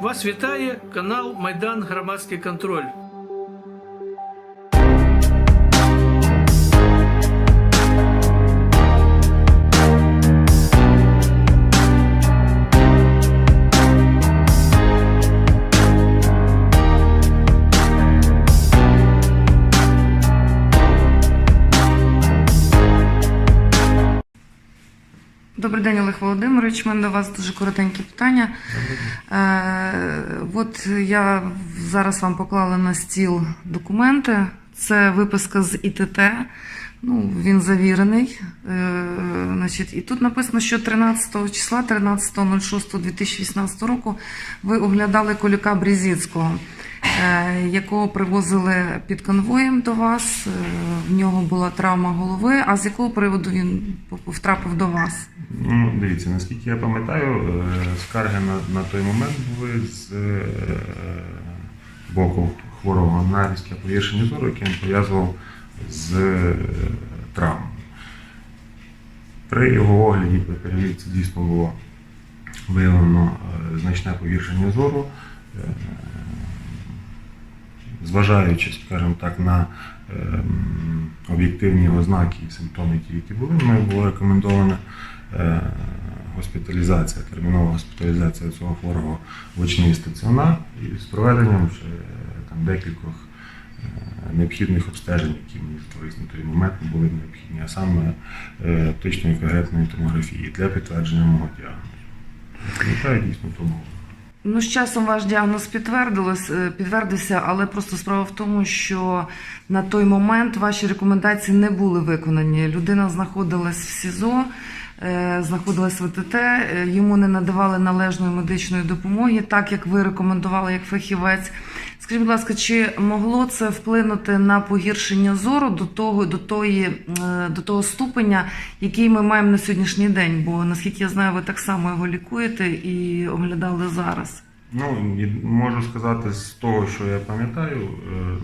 Вас вітає канал Майдан Громадський контроль. Добрий день, Олег Володимирович. У мене до вас дуже коротеньке питання. Е, от я зараз вам поклала на стіл документи. Це виписка з ІТТ. Ну, він завірений. Е, значить, і тут написано, що 13 числа, 13.06.2018 року, ви оглядали Колюка Брізіцького, е, якого привозили під конвоєм до вас. Е, в нього була травма голови. А з якого приводу він втрапив до вас? Ну, дивіться, наскільки я пам'ятаю, е, скарги на, на той момент були з е, боку хворого на різке погіршення зору, яке він пов'язував з е, травмою. При його огляді при перевірці дійсно було виявлено е, значне погіршення зору. Зважаючи, скажімо так, на ем, об'єктивні ознаки і симптоми, ті, які були, ми було рекомендовано е, госпіталізація, термінова госпіталізація цього хворого в очний стаціонар і з проведенням ще е, там декількох е, необхідних обстежень, які мені на той момент були необхідні, а саме оптичної конкретної томографії для підтвердження мого діагнозу. Пам'ятаю дійсно тому. Ну, з часом ваш діагноз е, підтвердився, але просто справа в тому, що на той момент ваші рекомендації не були виконані. Людина знаходилась в СІЗО, е, знаходилась в ІТТ, е, йому не надавали належної медичної допомоги, так як ви рекомендували як фахівець. Скажіть, будь ласка, чи могло це вплинути на погіршення зору до того, до тої, е, до того ступеня, який ми маємо на сьогоднішній день? Бо наскільки я знаю, ви так само його лікуєте і оглядали зараз. Ну, можу сказати з того, що я пам'ятаю, е,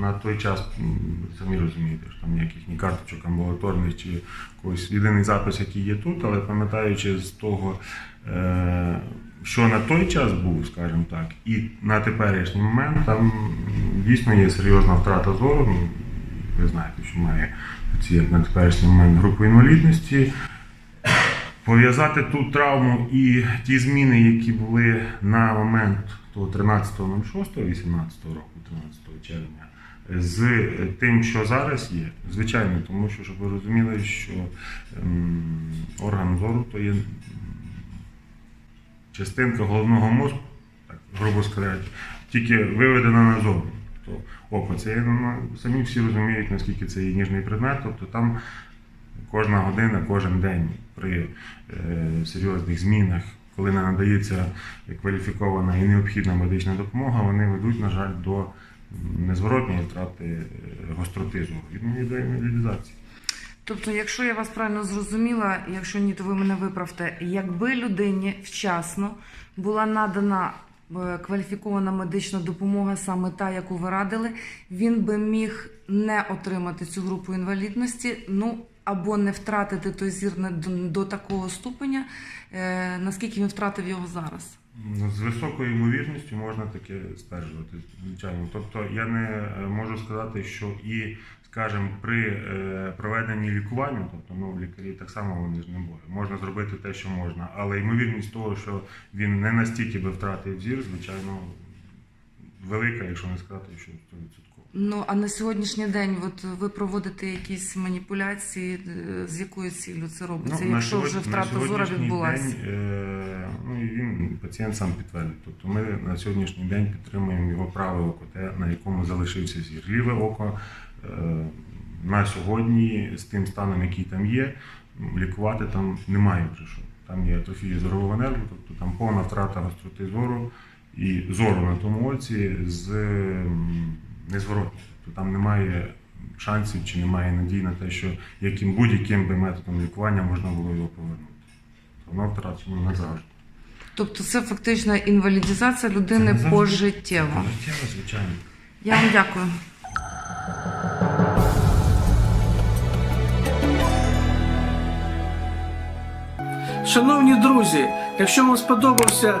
на той час, самі розумієте, що там ніяких ні карточок амбулаторних чи когось єдиний запис, який є тут, але пам'ятаючи з того, е, що на той час був, скажімо так, і на теперішній момент там дійсно є серйозна втрата зору. Ну, Ви знаєте, що має ці на теперішній момент групу інвалідності. Пов'язати ту травму і ті зміни, які були на момент того 13.06.18 року, 13 червня, з тим, що зараз є, звичайно, тому що, щоб ви розуміли, що ем, орган зору то є частинка головного мозку, так грубо сказати, тільки виведена на зору. То око це ну, самі всі розуміють, наскільки це є ніжний предмет, тобто там кожна година, кожен день при е, серйозних змінах, коли не надається кваліфікована і необхідна медична допомога, вони ведуть, на жаль, до незворотної втрати е, гостроти зору і до інвалідизації. Тобто, якщо я вас правильно зрозуміла, якщо ні, то ви мене виправте, якби людині вчасно була надана е, кваліфікована медична допомога, саме та, яку ви радили, він би міг не отримати цю групу інвалідності, ну або не втратити той зір до, такого ступеня, е, наскільки він втратив його зараз. Ну, З високою ймовірністю можна таке стверджувати, звичайно. Тобто я не е, можу сказати, що і, скажімо, при е, проведенні лікування, тобто ну, лікарі так само вони ж не можуть. Можна зробити те, що можна, але ймовірність того, що він не настільки би втратив зір, звичайно, велика, якщо не сказати, що 100%. Ну а на сьогоднішній день, от ви проводите якісь маніпуляції, е, з якою ціллю це робиться, Ну, якщо вже втрата зора відбулася? День, е, ну, і він пацієнт сам підтвердить. Тобто ми на сьогоднішній день підтримуємо його праве око, те, на якому залишився зір. Ліве око е, на сьогодні з тим станом, який там є, лікувати там немає вже що. Там є атрофія зорового нерву, тобто там повна втрата гостроти зору і зору на тому оці з незворотністю. Там немає шансів чи немає надій на те, що яким будь-яким би методом лікування можна було його повернути. Воно втрачено назавжди. Тобто це фактично інвалідизація людини назавжди. пожиттєво. Звичайно. Я вам дякую. Шановні друзі, якщо вам сподобався